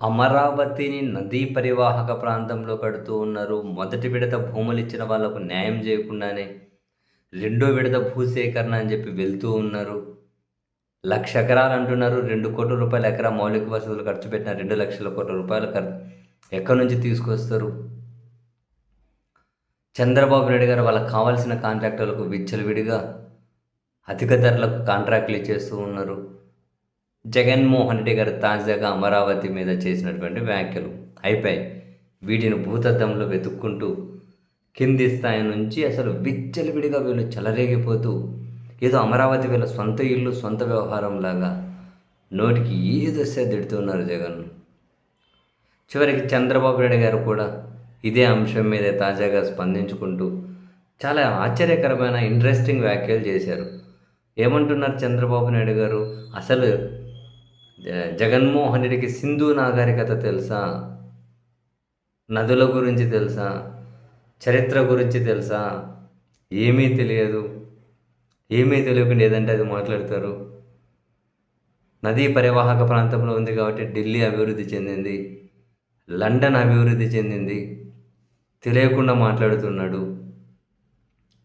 అమరావతిని నదీ పరివాహక ప్రాంతంలో కడుతూ ఉన్నారు. మొదటి విడత భూములు ఇచ్చిన వాళ్ళకు న్యాయం చేయకుండానే రెండో విడత భూసేకరణ అని చెప్పి వెళ్తూ ఉన్నారు. లక్ష ఎకరాలు అంటున్నారు. రెండు కోట్ల రూపాయల ఎకరా మౌలిక వసతులు ఖర్చు పెట్టిన రెండు లక్షల కోట్ల రూపాయలు ఖర్చు ఎక్కడి నుంచి తీసుకొస్తారు? చంద్రబాబు నాయుడు గారు వాళ్ళకి కావాల్సిన కాంట్రాక్టర్లకు విచ్చలవిడిగా అధిక ధరలకు కాంట్రాక్టులు ఇచ్చేస్తూ ఉన్నారు. జగన్మోహన్ రెడ్డి గారు తాజాగా అమరావతి మీద చేసినటువంటి వ్యాఖ్యలు అయిపోయాయి. వీటిని భూతద్దంలో వెతుక్కుంటూ కింది స్థాయి నుంచి అసలు విచ్చలవిడిగా వీళ్ళు చెలరేగిపోతూ ఏదో అమరావతి వీళ్ళ సొంత ఇల్లు సొంత వ్యవహారం లాగా నోటికి ఏదొస్తే తిడుతున్నారు జగన్? చివరికి చంద్రబాబు నాయుడు గారు కూడా ఇదే అంశం మీద తాజాగా స్పందించుకుంటూ చాలా ఆశ్చర్యకరమైన ఇంట్రెస్టింగ్ వ్యాఖ్యలు చేశారు. ఏమంటున్నారు చంద్రబాబు నాయుడు గారు? అసలు జగన్మోహన్ రెడ్డికి సింధు నాగరికత తెలుసా? నదుల గురించి తెలుసా? చరిత్ర గురించి తెలుసా? ఏమీ తెలియదు. ఏమీ తెలియకుండా ఏదంటే అది మాట్లాడతారు. నదీ పరివాహక ప్రాంతంలో ఉంది కాబట్టి ఢిల్లీ అభివృద్ధి చెందింది. లండన్ అభివృద్ధి చెందింది. తెలియకుండా మాట్లాడుతున్నాడు.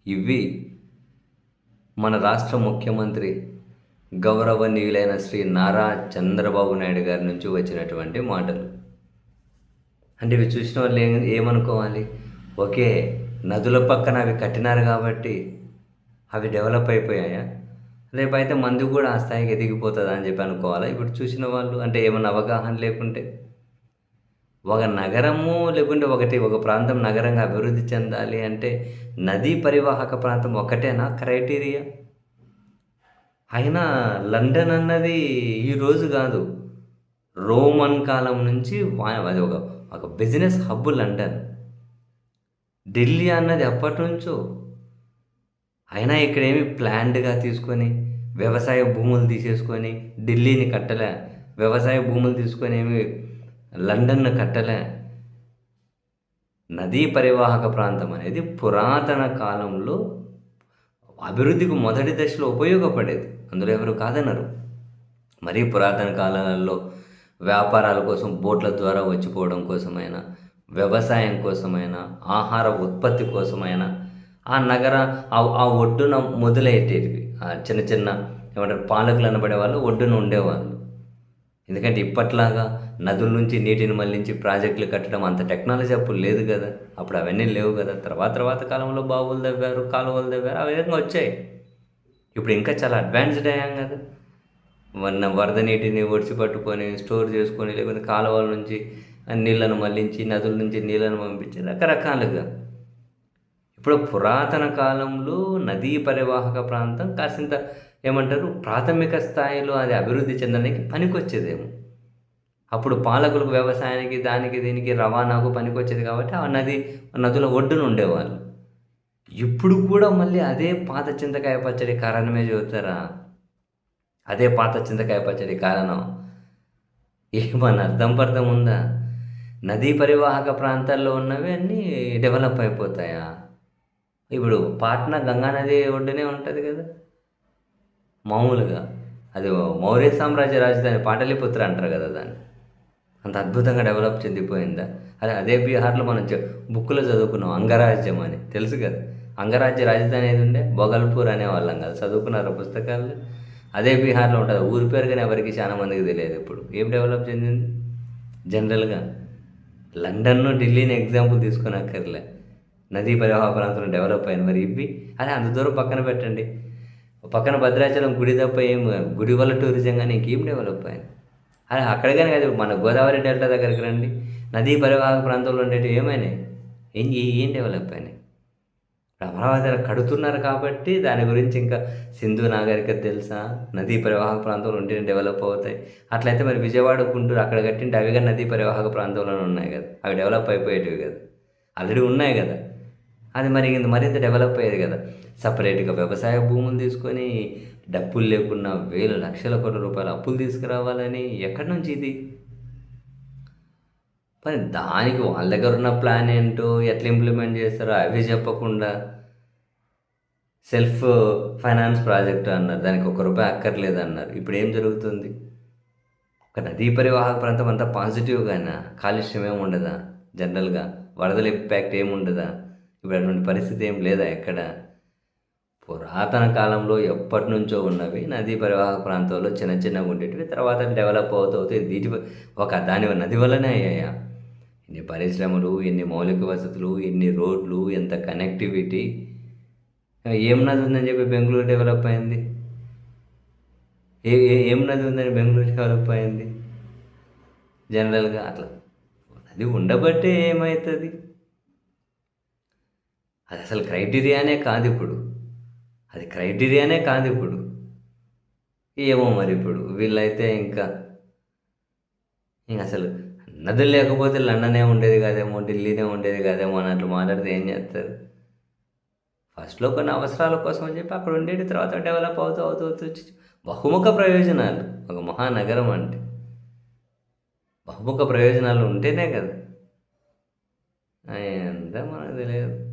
ఇవి మన రాష్ట్ర ముఖ్యమంత్రి గౌరవనీయులైన శ్రీ నారా చంద్రబాబు నాయుడు గారి నుంచి వచ్చినటువంటి మాటలు. అంటే ఇవి చూసిన వాళ్ళు ఏం ఏమనుకోవాలి? ఓకే నదుల పక్కన అవి కట్టినారు కాబట్టి అవి డెవలప్ అయిపోయాయా? రేపైతే మంది కూడా ఆ స్థాయికి ఎదిగిపోతుందా అని చెప్పి అనుకోవాలా? ఇప్పుడు చూసిన వాళ్ళు అంటే ఏమైనా అవగాహన లేకుంటే? ఒక నగరము లేకుంటే ఒకటి ఒక ప్రాంతం నగరంగా అభివృద్ధి చెందాలి అంటే నదీ పరివాహక ప్రాంతం ఒకటేనా క్రైటీరియా? అయినా లండన్ అన్నది ఈరోజు కాదు. రోమన్ కాలం నుంచి అది ఒక ఒక బిజినెస్ హబ్ లండన్. ఢిల్లీ అన్నది ఎప్పటి నుంచో అయినా ఇక్కడేమి ప్లాన్డ్గా తీసుకొని వ్యవసాయ భూములు తీసేసుకొని ఢిల్లీని కట్టలే. వ్యవసాయ భూములు తీసుకొని ఏమి లండన్ను కట్టలే. నదీ పరివాహక ప్రాంతం అనేది పురాతన కాలంలో అభివృద్ధికి మొదటి దశలో ఉపయోగపడేది. అందులో ఎవరు కాదనరు. మరీ పురాతన కాలాలలో వ్యాపారాల కోసం బోట్ల ద్వారా వచ్చిపోవడం కోసమైనా వ్యవసాయం కోసమైనా ఆహార ఉత్పత్తి కోసమైనా ఆ నగర ఆ ఆ ఒడ్డున మొదలయ్యేటివి. చిన్న చిన్న ఏమంటారు పాలకులు అనబడే వాళ్ళు ఒడ్డున ఉండేవాళ్ళు. ఎందుకంటే ఇప్పట్లాగా నదుల నుంచి నీటిని మళ్ళించి ప్రాజెక్టులు కట్టడం అంత టెక్నాలజీ అప్పుడు లేదు కదా. అప్పుడు అవన్నీ లేవు కదా. తర్వాత తర్వాత కాలంలో బావులు దవ్వారు కాలువలు దవ్వారు ఆ విధంగా వచ్చాయి. ఇప్పుడు ఇంకా చాలా అడ్వాన్స్డ్ అయ్యాం కదా. మొన్న వరద నీటిని ఒడిచి పట్టుకొని స్టోర్ చేసుకొని లేకపోతే కాలువల నుంచి నీళ్ళను మళ్ళించి నదుల నుంచి నీళ్ళను పంపించి రకరకాలుగా. ఇప్పుడు పురాతన కాలంలో నదీ పరివాహక ప్రాంతం కాసింత ఏమంటారు? ప్రాథమిక స్థాయిలో అది అభివృద్ధి చెందడానికి పనికొచ్చేదేమో. అప్పుడు పాలకులకు వ్యవసాయానికి దానికి దీనికి రవాణాకు పనికొచ్చేది కాబట్టి ఆ నది నదుల ఒడ్డున ఉండేవాళ్ళు. ఇప్పుడు కూడా మళ్ళీ అదే పాత చింతకాయ పచ్చడి కారణమే చెబుతారా? అదే పాత చింతకాయ పచ్చడి కారణం? ఏమన్నా అర్థం పర్థం ఉందా? నదీ పరివాహక ప్రాంతాల్లో ఉన్నవి అన్నీ డెవలప్ అయిపోతాయా? ఇప్పుడు పాట్నా గంగా నది ఒడ్డునే ఉంటుంది కదా. మామూలుగా. అది మౌర్య సామ్రాజ్య రాజధాని పాటలిపుత్ర అంటారు కదా దాన్ని. అంత అద్భుతంగా డెవలప్ చెందిపోయిందా? అదే అదే బీహార్లో మనం చె- బుక్కులో చదువుకున్నాం అంగరాజ్యం అని. తెలుసు కదా? అంగరాజ్య రాజధాని ఏది ఉండే? బొగల్పూర్ అనేవాళ్ళం కదా చదువుకున్నారు పుస్తకాలు? అదే బీహార్లో ఉంటుంది. ఊరి పేరు కానీ ఎవరికి చాలా మందికి తెలియదు ఇప్పుడు. ఏం డెవలప్ చెందింది? జనరల్గా లండన్ను ఢిల్లీని ఎగ్జాంపుల్ తీసుకొని అక్కర్లే. నదీ పరివాహ ప్రాంతంలో డెవలప్ అయింది మరి ఇవి. అదే అంత దూరం పక్కన పెట్టండి. పక్కన భద్రాచలం గుడి తప్ప ఏం గుడి వల్ల టూరిజం కానీ ఇంకేం డెవలప్ అయింది? అదే అక్కడ కానీ కాదు మన గోదావరి డెల్టా దగ్గరికి రండి. నదీ పరివాహక ప్రాంతంలో ఉండేవి ఏమైనాయి? ఏం ఏం డెవలప్ అయినాయి? అమరావతి కడుతున్నారు కాబట్టి దాని గురించి ఇంకా సింధు నాగరికత తెలుసా? నదీ పరివాహక ప్రాంతంలో ఉంటే డెవలప్ అవుతాయి. అట్లయితే మరి విజయవాడ గుంటూరు అక్కడ కట్టింటే అవి కానీ నదీ పరివాహక ప్రాంతంలోనే ఉన్నాయి కదా. అవి డెవలప్ అయిపోయేటివి కదా. ఆల్రెడీ ఉన్నాయి కదా. అది మరి ఇంత మరింత డెవలప్ అయ్యేది కదా. సపరేట్గా వ్యవసాయ భూములు తీసుకొని డబ్బులు లేకుండా వేలు లక్షల కోట్ల రూపాయల అప్పులు తీసుకురావాలని ఎక్కడి నుంచి ఇది? మరి దానికి వాళ్ళ దగ్గర ఉన్న ప్లాన్ ఏంటో ఎట్లా ఇంప్లిమెంట్ చేస్తారో అవి చెప్పకుండా సెల్ఫ్ ఫైనాన్స్ ప్రాజెక్ట్ అన్నారు. దానికి ఒక రూపాయి అక్కర్లేదు అన్నారు. ఇప్పుడు ఏం జరుగుతుంది? ఒక నదీ పరివాహక ప్రాంతం అంతా పాజిటివ్గానా కాలుష్యం ఏమి ఉండదా? జనరల్గా వరదల ఇంపాక్ట్ ఏమి ఉండదా? ఇప్పుడు అటువంటి పరిస్థితి ఏం లేదా ఎక్కడ? పురాతన కాలంలో ఎప్పటి నుంచో ఉన్నవి. నదీ పరివాహక ప్రాంతాల్లో చిన్న చిన్నగా ఉండేటివి. తర్వాత డెవలప్ అవుతూ అవుతాయి దీటి ఒక దాని నది వల్లనే అయ్యాయా? ఎన్ని పరిశ్రమలు ఎన్ని మౌలిక వసతులు ఎన్ని రోడ్లు ఎంత కనెక్టివిటీ ఏం నది ఉందని చెప్పి బెంగళూరు డెవలప్ అయింది? ఏ ఏ- ఏం నది ఉందని బెంగళూరు డెవలప్ అయింది? జనరల్గా అట్లా. నది ఉండబట్టే ఏమవుతుంది అది అసలు క్రైటీరియానే కాదు ఇప్పుడు. అది క్రైటీరియానే కాదు ఇప్పుడు. ఏమో మరి ఇప్పుడు. వీళ్ళైతే ఇంకా ఇంక అసలు నదులు లేకపోతే లండనే ఉండేది కాదేమో ఢిల్లీనే ఉండేది కాదేమో అన్నట్లు అట్లా మాట్లాడితే ఏం చేస్తారు? ఫస్ట్లో కొన్ని అవసరాల కోసం అని చెప్పి అక్కడ ఉండేటి తర్వాత డెవలప్ అవుతూ అవుతూ అవుతూ వచ్చి బహుముఖ ప్రయోజనాలు. ఒక మహానగరం అంటే బహుముఖ ప్రయోజనాలు ఉంటేనే కదా. ఎంత మనకు తెలియదు.